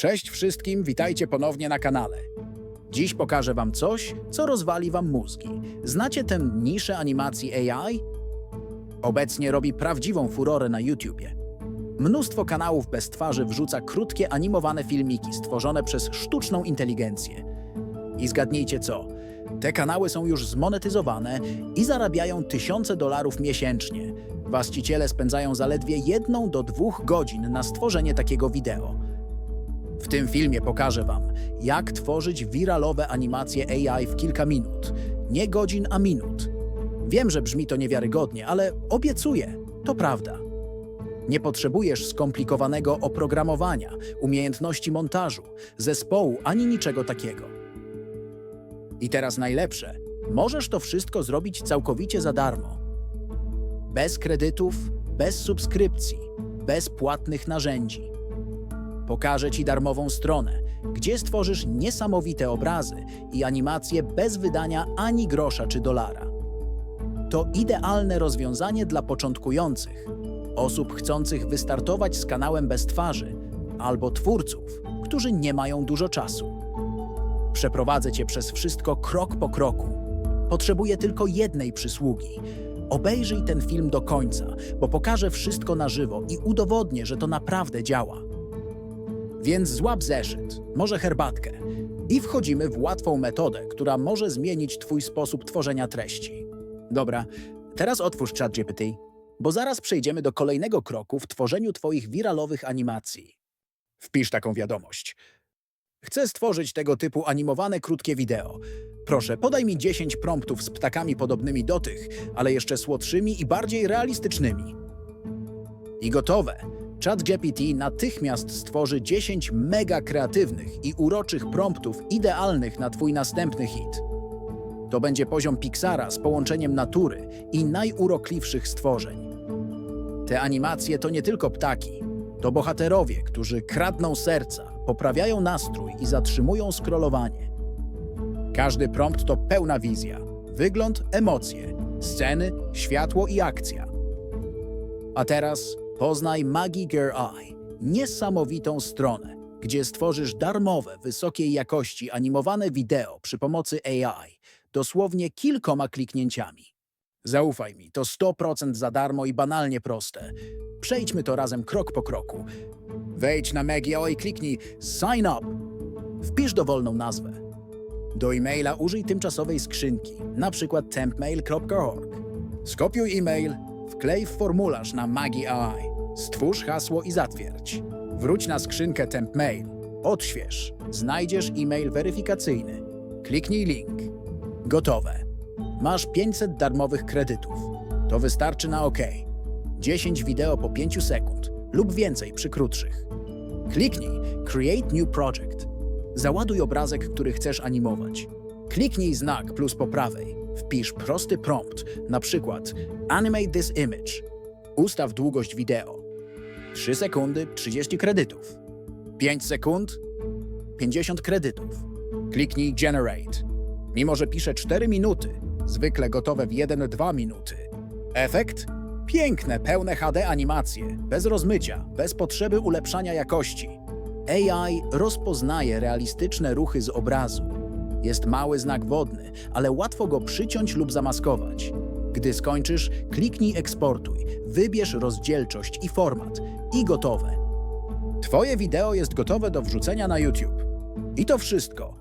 Cześć wszystkim, witajcie ponownie na kanale. Dziś pokażę wam coś, co rozwali wam mózgi. Znacie tę niszę animacji AI? Obecnie robi prawdziwą furorę na YouTubie. Mnóstwo kanałów bez twarzy wrzuca krótkie animowane filmiki stworzone przez sztuczną inteligencję. I zgadnijcie co? Te kanały są już zmonetyzowane i zarabiają tysiące dolarów miesięcznie. Właściciele spędzają zaledwie jedną do dwóch godzin na stworzenie takiego wideo. W tym filmie pokażę Wam, jak tworzyć wiralowe animacje AI w kilka minut. Nie godzin, a minut. Wiem, że brzmi to niewiarygodnie, ale obiecuję, to prawda. Nie potrzebujesz skomplikowanego oprogramowania, umiejętności montażu, zespołu ani niczego takiego. I teraz najlepsze, możesz to wszystko zrobić całkowicie za darmo. Bez kredytów, bez subskrypcji, bez płatnych narzędzi. Pokażę Ci darmową stronę, gdzie stworzysz niesamowite obrazy i animacje bez wydania ani grosza czy dolara. To idealne rozwiązanie dla początkujących, osób chcących wystartować z kanałem bez twarzy, albo twórców, którzy nie mają dużo czasu. Przeprowadzę Cię przez wszystko krok po kroku. Potrzebuję tylko jednej przysługi. Obejrzyj ten film do końca, bo pokażę wszystko na żywo i udowodnię, że to naprawdę działa. Więc złap zeszyt, może herbatkę i wchodzimy w łatwą metodę, która może zmienić Twój sposób tworzenia treści. Dobra, teraz otwórz ChatGPT, bo zaraz przejdziemy do kolejnego kroku w tworzeniu Twoich wiralowych animacji. Wpisz taką wiadomość. Chcę stworzyć tego typu animowane krótkie wideo. Proszę, podaj mi 10 promptów z ptakami podobnymi do tych, ale jeszcze słodszymi i bardziej realistycznymi. I gotowe. ChatGPT natychmiast stworzy 10 mega kreatywnych i uroczych promptów idealnych na Twój następny hit. To będzie poziom Pixara z połączeniem natury i najurokliwszych stworzeń. Te animacje to nie tylko ptaki, to bohaterowie, którzy kradną serca, poprawiają nastrój i zatrzymują scrollowanie. Każdy prompt to pełna wizja, wygląd, emocje, sceny, światło i akcja. A teraz poznaj Maggie Gear Eye, niesamowitą stronę, gdzie stworzysz darmowe, wysokiej jakości animowane wideo przy pomocy AI, dosłownie kilkoma kliknięciami. Zaufaj mi, to 100% za darmo i banalnie proste. Przejdźmy to razem krok po kroku. Wejdź na Maggie i kliknij Sign Up. Wpisz dowolną nazwę. Do e-maila użyj tymczasowej skrzynki, np. tempmail.org. Skopiuj e-mail, wklej w formularz na Maggie AI, stwórz hasło i zatwierdź. Wróć na skrzynkę TempMail, odśwież, znajdziesz e-mail weryfikacyjny. Kliknij link. Gotowe. Masz 500 darmowych kredytów. To wystarczy na OK. 10 wideo po 5 sekund lub więcej przy krótszych. Kliknij Create New Project. Załaduj obrazek, który chcesz animować. Kliknij znak plus po prawej. Wpisz prosty prompt, na przykład Animate this image. Ustaw długość wideo. 3 sekundy 30 kredytów. 5 sekund 50 kredytów. Kliknij Generate. Mimo, że pisze 4 minuty, zwykle gotowe w 1-2 minuty. Efekt? Piękne, pełne HD animacje, bez rozmycia, bez potrzeby ulepszania jakości. AI rozpoznaje realistyczne ruchy z obrazu. Jest mały znak wodny, ale łatwo go przyciąć lub zamaskować. Gdy skończysz, kliknij eksportuj, wybierz rozdzielczość i format i gotowe. Twoje wideo jest gotowe do wrzucenia na YouTube. I to wszystko.